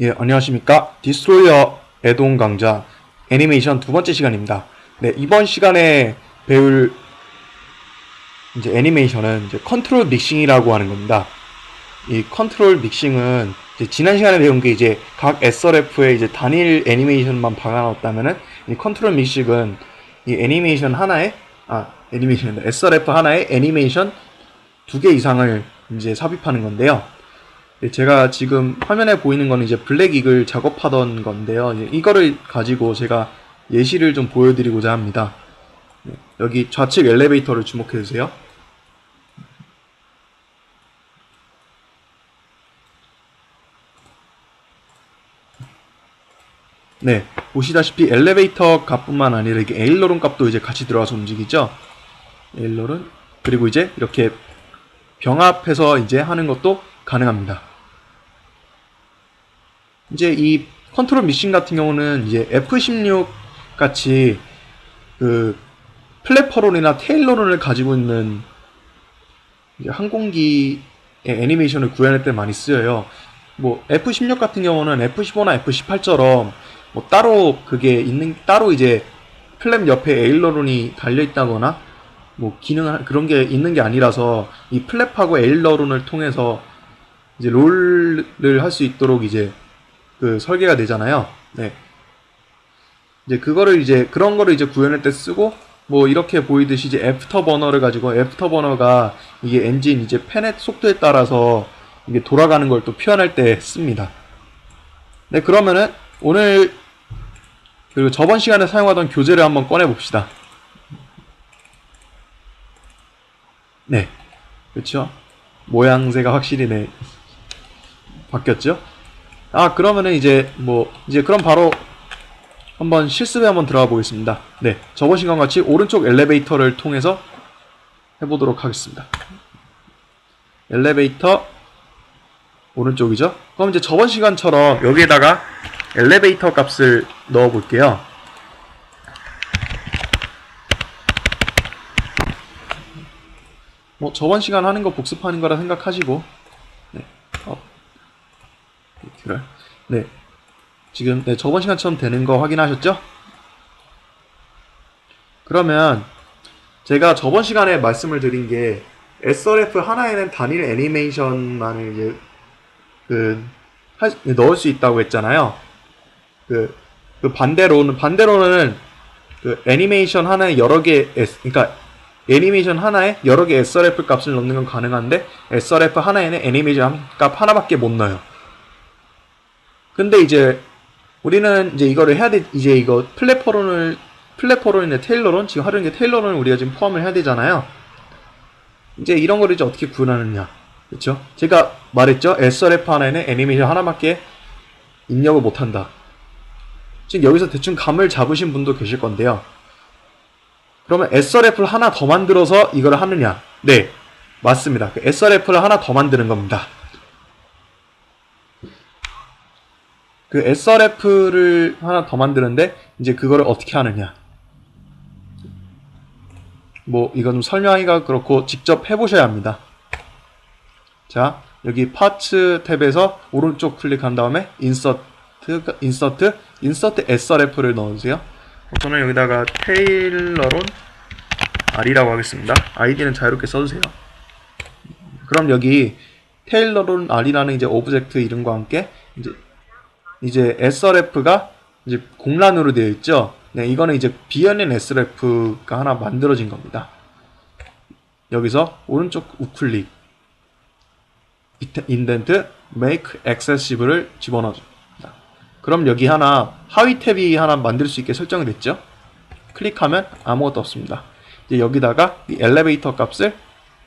예, 안녕하십니까. 디스트로이어 애동 강좌 애니메이션 두 번째 시간입니다. 네, 이번 시간에 배울 이제 애니메이션은 이제 컨트롤 믹싱이라고 하는 겁니다. 이 컨트롤 믹싱은 지난 시간에 배운 게 이제 각 SRF의 이제 단일 애니메이션만 박아놨다면은 이 컨트롤 믹싱은 이 애니메이션 하나에 아 애니메이션 SRF 하나에 애니메이션 두 개 이상을 이제 삽입하는 건데요. 네, 제가 지금 화면에 보이는 거는 이제 블랙 이글 작업하던 건데요. 이제 이거를 가지고 제가 예시를 좀 보여드리고자 합니다. 네, 여기 좌측 엘리베이터를 주목해 주세요. 네, 보시다시피 엘리베이터 값뿐만 아니라 이게 에일러론 값도 이제 같이 들어가서 움직이죠. 에일러론 그리고 이제 이렇게 병합해서 이제 하는 것도 가능합니다. 이제 이 컨트롤 미싱 같은 경우는 이제 F16 같이 그 플랫퍼론이나 테일러론을 가지고 있는 항공기의 애니메이션을 구현할 때 많이 쓰여요. 뭐 F16 같은 경우는 F15나 F18처럼 뭐 따로 그게 있는 따로 이제 플랩 옆에 에일러론이 달려 있다거나 뭐 기능 그런 게 있는 게 아니라서 이 플랩하고 에일러론을 통해서 이제 롤을 할 수 있도록 이제 그 설계가 되잖아요. 네. 이제 그거를 이제 그런 거를 이제 구현할 때 쓰고 뭐 이렇게 보이듯이 이제 애프터 버너를 가지고 애프터 버너가 이게 엔진 이제 팬의 속도에 따라서 이게 돌아가는 걸 또 표현할 때 씁니다. 네, 그러면은 오늘 그리고 저번 시간에 사용하던 교재를 한번 꺼내 봅시다. 네. 그렇죠? 모양새가 확실히 네. 바뀌었죠? 아, 그러면은 이제 뭐 이제 그럼 바로 한번 실습에 한번 들어가 보겠습니다. 네. 저번 시간 같이 오른쪽 엘리베이터를 통해서 해 보도록 하겠습니다. 엘리베이터 오른쪽이죠? 그럼 이제 저번 시간처럼 여기에다가 엘리베이터 값을 넣어 볼게요. 뭐 저번 시간 하는 거 복습하는 거라 생각하시고 1월. 네. 지금 네, 저번 시간처럼 되는 거 확인하셨죠? 그러면 제가 저번 시간에 말씀을 드린 게 SRF 하나에는 단일 애니메이션만을 이제 그 하, 넣을 수 있다고 했잖아요. 그, 그 반대로는 반대로는 그 애니메이션 하나에 여러 개 그니까, 애니메이션 하나에 여러 개 SRF 값을 넣는 건 가능한데 SRF 하나에는 애니메이션 값 하나밖에 못 넣어요. 근데 이제 우리는 이제 이거를 해야 돼 이제 이거 플랫포론을 플랫포론이나 테일러론 지금 하려는 게 테일러론을 우리가 지금 포함을 해야 되잖아요. 이제 이런 거를 이제 어떻게 구현하느냐. 그렇죠? 제가 말했죠. SRF 하나에는 애니메이션 하나밖에 입력을 못 한다. 지금 여기서 대충 감을 잡으신 분도 계실 건데요. 그러면 SRF를 하나 더 만들어서 이걸 하느냐? 네, 맞습니다. 그 SRF를 하나 더 만드는 겁니다. 그 SRF를 하나 더 만드는데 이제 그거를 어떻게 하느냐? 뭐 이건 좀 설명하기가 그렇고 직접 해보셔야 합니다. 자 여기 파츠 탭에서 오른쪽 클릭한 다음에 인서트 인서트 인서트 SRF를 넣어주세요. 저는 여기다가 테일러론 R이라고 하겠습니다. 아이디는 자유롭게 써주세요. 그럼 여기 테일러론 R이라는 이제 오브젝트 이름과 함께 이제 이제 SRF가 이제 공란으로 되어 있죠. 네, 이거는 이제 비연인 SRF가 하나 만들어진 겁니다. 여기서 오른쪽 우클릭 인덴트 make accessible을 집어넣어줍니다. 그럼 여기 하나 하위 탭이 하나 만들 수 있게 설정이 됐죠. 클릭하면 아무것도 없습니다. 이제 여기다가 이 엘리베이터 값을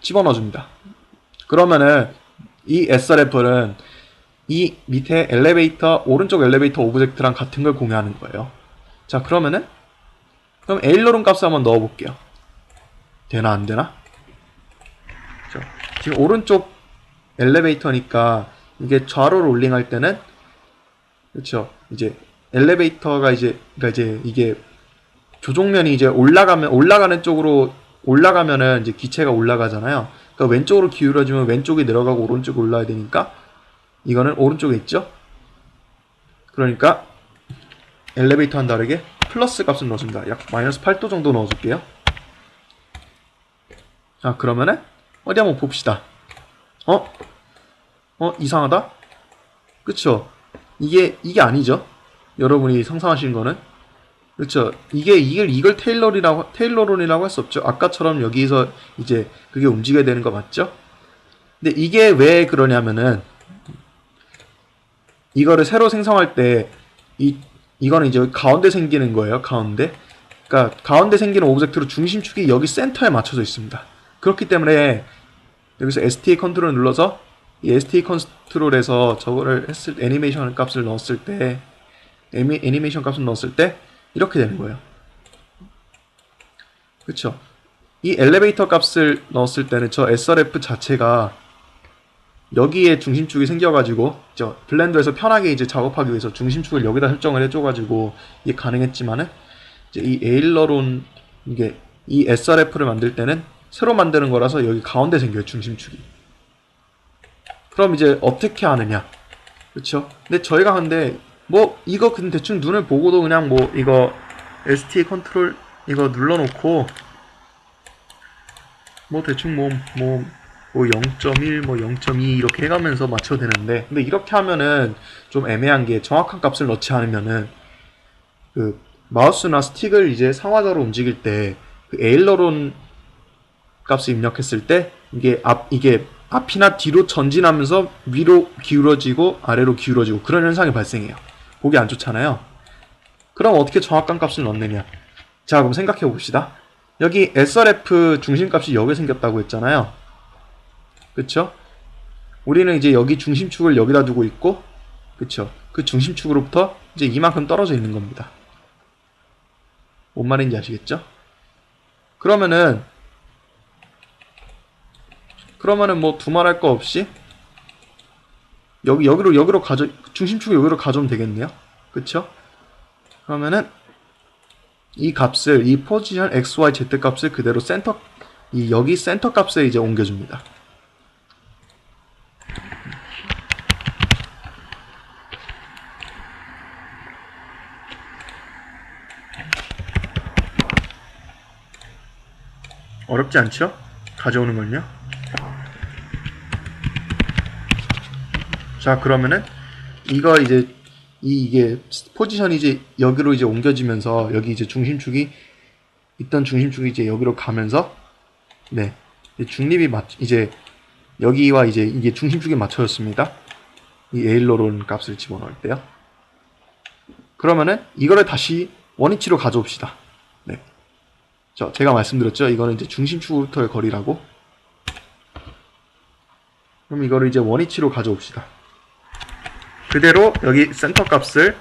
집어넣어 줍니다. 그러면은 이 SRF는 이 밑에 엘리베이터 오른쪽 엘리베이터 오브젝트랑 같은 걸 공유하는 거예요. 자 그러면은 그럼 에일러론 값을 한번 넣어 볼게요. 되나 안 되나? 자, 지금 오른쪽 엘리베이터니까 이게 좌로 롤링할 때는 그렇죠. 이제 엘리베이터가 이제 그러니까 이제 이게 조종면이 이제 올라가면 올라가는 쪽으로 올라가면은 이제 기체가 올라가잖아요. 그러니까 왼쪽으로 기울어지면 왼쪽이 내려가고 오른쪽이 올라야 되니까 이거는 오른쪽에 있죠. 그러니까 엘리베이터와는 다르게 플러스 값을 넣어줍니다. 약 마이너스 8도 정도 넣어줄게요. 자, 그러면은 어디 한번 봅시다. 어? 어, 이상하다? 그쵸? 이게, 이게 아니죠? 여러분이 상상하신 거는? 그쵸? 이게, 이걸, 이걸 테일러리라고, 테일러론이라고 할 수 없죠. 아까처럼 여기서 이제 그게 움직여야 되는 거 맞죠? 근데 이게 왜 그러냐면은, 이거를 새로 생성할 때, 이, 이거는 이제 가운데 생기는 거예요, 가운데. 그러니까 가운데 생기는 오브젝트로 중심축이 여기 센터에 맞춰져 있습니다. 그렇기 때문에 여기서 STA 컨트롤 눌러서 이 STA 컨트롤에서 저거를 했을 때 애니메이션 값을 넣었을 때 애니, 애니메이션 값을 넣었을 때 이렇게 되는 거예요. 그렇죠? 이 엘리베이터 값을 넣었을 때는 저 SRF 자체가 여기에 중심축이 생겨가지고 저 블렌더에서 편하게 이제 작업하기 위해서 중심축을 여기다 설정을 해줘가지고 이게 가능했지만은 이제 이 에일러론 이게 이 SRF를 만들 때는 새로 만드는 거라서 여기 가운데 생겨요 중심축이. 그럼 이제 어떻게 하느냐? 그렇죠? 근데 저희가 근데 뭐 이거 그냥 대충 눈을 보고도 그냥 뭐 이거 ST 컨트롤 이거 눌러놓고 뭐 대충 뭐뭐 뭐 0.1, 뭐 0.2 이렇게 해가면서 맞춰도 되는데 근데 이렇게 하면은 좀 애매한 게 정확한 값을 넣지 않으면은 그 마우스나 스틱을 이제 상하좌로 움직일 때 그 에일러론 값을 입력했을 때 이게 앞 이게 앞이나 뒤로 전진하면서 위로 기울어지고 아래로 기울어지고 그런 현상이 발생해요. 보기 안 좋잖아요. 그럼 어떻게 정확한 값을 넣느냐? 자, 그럼 생각해 봅시다. 여기 SRF 중심값이 여기 생겼다고 했잖아요. 그쵸? 우리는 이제 여기 중심축을 여기다 두고 있고, 그쵸? 그 중심축으로부터 이제 이만큼 떨어져 있는 겁니다. 뭔 말인지 아시겠죠? 그러면은, 그러면은 뭐 두말할 거 없이, 여기, 여기로, 여기로 가져, 중심축을 여기로 가져오면 되겠네요. 그쵸? 그러면은, 이 값을, 이 포지션 x, y, z 값을 그대로 센터, 이 여기 센터 값에 이제 옮겨줍니다. 어렵지 않죠? 가져오는 건요. 자, 그러면은 이거 이제 이 이게 포지션이 이제 여기로 이제 옮겨지면서 여기 이제 중심축이 있던 중심축이 이제 여기로 가면서 네 중립이 맞 이제 여기와 이제 이게 중심축에 맞춰졌습니다. 이 에일러론 값을 집어넣을 때요. 그러면은 이거를 다시 원위치로 가져옵시다. 네. 저 제가 말씀드렸죠. 이거는 이제 중심축부터의 거리라고. 그럼 이거를 이제 원위치로 가져옵시다. 그대로 여기 센터 값을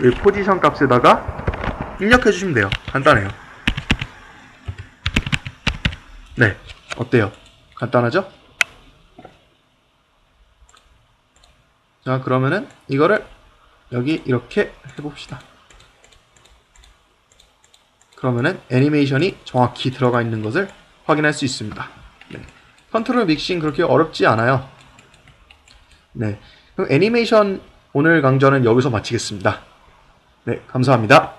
이 포지션 값에다가 입력해 주시면 돼요. 간단해요. 네. 어때요? 간단하죠? 자, 그러면은 이거를 여기 이렇게 해봅시다. 그러면은 애니메이션이 정확히 들어가 있는 것을 확인할 수 있습니다. 네. 컨트롤 믹싱 그렇게 어렵지 않아요. 네. 그럼 애니메이션 오늘 강좌는 여기서 마치겠습니다. 네, 감사합니다.